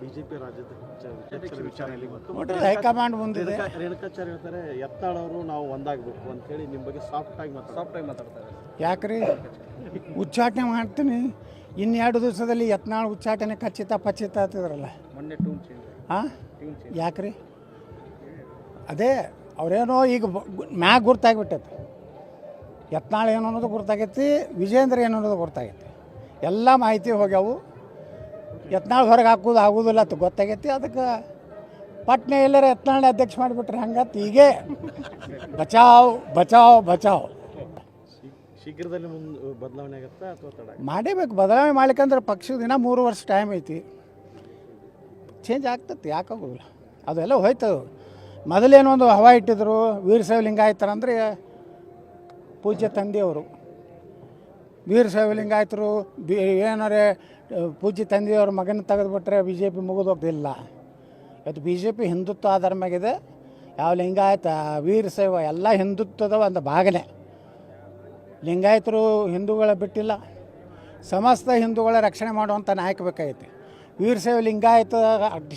BJP ರಾಜ್ಯಾಧ್ಯಕ್ಷರ ವಿಚಾರದಲ್ಲಿ ನೋಡ್ರಿ high command ಮುಂದಿದೆ. ರೇಣುಕಾ- ರೇಣುಕಾಚಾರ್ಯ ಹೇಳ್ತಾರೆ ಎತ್ತಾಳ್ ಅವರು ನಾವು ಒಂದಾಗಬೇಕು ಅಂತ ಹೇಳಿ ನಿಮ್ಮ ಬಗ್ಗೆ ಸಾಫ್ಟ್ ಆಗಿ ಮಾತಾಡ್ತಾರೆ. ಸಾಫ್ಟ್ ಆಗಿ ಮಾತಾಡ್ತಾರೆ. ಯಾಕ್ರಿ? ಉಚ್ಚಾಟನೆ ಮಾಡ್ತೀನಿ. ಇನ್ನೆರಡು ದಿವಸದಲ್ಲಿ ಯತ್ನಾಳ್ ಉಚ್ಚಾಟನೆ ಖಚಿತ ಪಚಿತ ಆಗ್ತಿದ್ರಲ್ಲ ಮೊನ್ನೆ ಟೂನ್ ಚೇಂಜ್ ಹಾಂ? ಯಾಕ್ರಿ? ಅದೇ ಅವರೇನೋ ಈಗ ಮ್ಯಾಗ ಗುರ್ತಾಗ್ಬಿಟ್ಟೈತಿ. ಯತ್ನಾಳ್ ಏನು ಅನ್ನೋದು ಗುರ್ತಾಗೈತಿ ವಿಜೇಂದ್ರ ಏನು ಅನ್ನೋದು ಗುರ್ತಾಗೈತಿ. ಎಲ್ಲ ಮಾಹಿತಿ ಹೋಗ್ಯಾವು. ಯತ್ನಾಳ್ ಹೊರಗೆ ಹಾಕೋದು ಆಗೋದಿಲ್ಲ ಅಂತ ಗೊತ್ತಾಗೈತಿ. ಅದಕ್ಕೆ ಪಟ್ನೆ ಎಲ್ಲರ ಯತ್ನಾಳ್ ಅಧ್ಯಕ್ಷ ಮಾಡಿಬಿಟ್ರೆ ಹಂಗತ್ ಹೀಗೆ. ಬಚಾವ್ ಬಚಾವ್ ಬಚಾವ್. ಶೀಘ್ರದಲ್ಲಿ ಮುಂದೆ ಬದಲಾವಣೆ ಆಗುತ್ತಾ ಅಥವಾ ತಡ ಆಗುತ್ತಾ? ಮಾಡೇಬೇಕು. ಬದಲಾವಣೆ ಮಾಡ್ಲಿಕ್ಕಂದ್ರೆ ಪಕ್ಷದ ದಿನ ಮೂರು ವರ್ಷ ಟೈಮ್ ಐತಿ. ಚೇಂಜ್ ಆಗ್ತೈತಿ ಯಾಕಾಗೋದಿಲ್ಲ ಅದೆಲ್ಲ ಹೋಯ್ತು. ಮೊದಲೇನೋ ಒಂದು ಹವಾ ಇಟ್ಟಿದ್ರು ವೀರಶೈವ ಲಿಂಗಾಯತರ ಅಂದರೆ ಪೂಜ್ಯ ತಂದೆಯವರು. ವೀರಶೈವ ಲಿಂಗಾಯತರು ಬಿ, ಏನಾರೆ ಪೂಜೆ ತಂದೆಯವ್ರ ಮಗನ ತೆಗೆದುಬಿಟ್ರೆ ಬಿ ಜೆ ಪಿ ಮುಗಿದೋಗ್ತಿಲ್ಲ ಇವತ್ತು ಬಿ ಜೆ ಪಿ ಹಿಂದುತ್ವ ಆಧಾರ ಮ್ಯಾಗಿದೆ ಯಾವ ಲಿಂಗಾಯತ ವೀರಶೈವ ಎಲ್ಲ ಹಿಂದುತ್ವದ ಒಂದು ಭಾಗನೇ. ಲಿಂಗಾಯತರು ಹಿಂದೂಗಳ ಬಿಟ್ಟಿಲ್ಲ. ಸಮಸ್ತ ಹಿಂದೂಗಳ ರಕ್ಷಣೆ ಮಾಡುವಂಥ ನಾಯಕ ಬೇಕಾಗೈತಿ. ವೀರಶೈವ ಲಿಂಗಾಯತ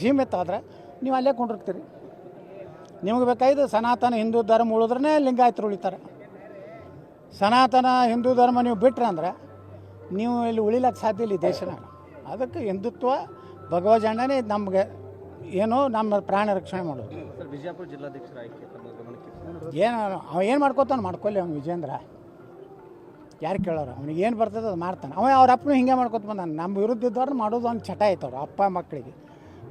ಸೀಮಿತ ಆದ್ರೆ ನೀವು ಅಲ್ಲೇ ಕೊಂಡಿರ್ತೀರಿ ನಿಮಗೆ ಬೇಕಾಗಿದ್ದು ಸನಾತನ ಹಿಂದೂ ಧರ್ಮ ಉಳಿದ್ರೆ ಲಿಂಗಾಯತರು ಉಳಿತಾರೆ. ಸನಾತನ ಹಿಂದೂ ಧರ್ಮ ನೀವು ಬಿಟ್ರೆ ಅಂದ್ರೆ ನೀವು ಇಲ್ಲಿ ಉಳಿಲಕ್ಕೆ ಸಾಧ್ಯ ಇಲ್ಲ ಈ ದೇಶನಾಗ ಅದಕ್ಕೆ ಹಿಂದುತ್ವ ಭಗವಜಣ್ಣನೇ ನಮಗೆ ಏನು ನಮ್ಮ ಪ್ರಾಣ ರಕ್ಷಣೆ ಮಾಡೋದು. ಬಿಜಾಪುರ ಜಿಲ್ಲಾಧ್ಯಕ್ಷರ ಆಯ್ಕೆ ಏನು ಅವ ಏನು ಮಾಡ್ಕೋತಾನೆ ಮಾಡ್ಕೊಳ್ಳಿ ಅವ್ನು ವಿಜೇಂದ್ರ. ಯಾರು ಕೇಳೋರು? ಅವ್ನಿಗೆ ಏನು ಬರ್ತದೆ ಅದು ಮಾಡ್ತಾನೆ. ಅವ ಅವ್ರ ಅಪ್ಪನು ಹಿಂಗೆ ಮಾಡ್ಕೊತ ಬಂದಾನೆ. ನಮ್ಮ ವಿರುದ್ಧ ಇದ್ದವ್ರನ್ನ ಮಾಡೋದು ಒಂದು ಚಟ ಆಯ್ತವ್ರು ಅವ್ರು ಅಪ್ಪ ಮಕ್ಕಳಿಗೆ.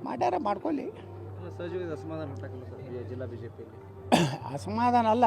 ಮಾಡ್ಯಾರ ಮಾಡ್ಕೊಳ್ಳಿ ಅಸಮಾಧಾನ ಅಲ್ಲ.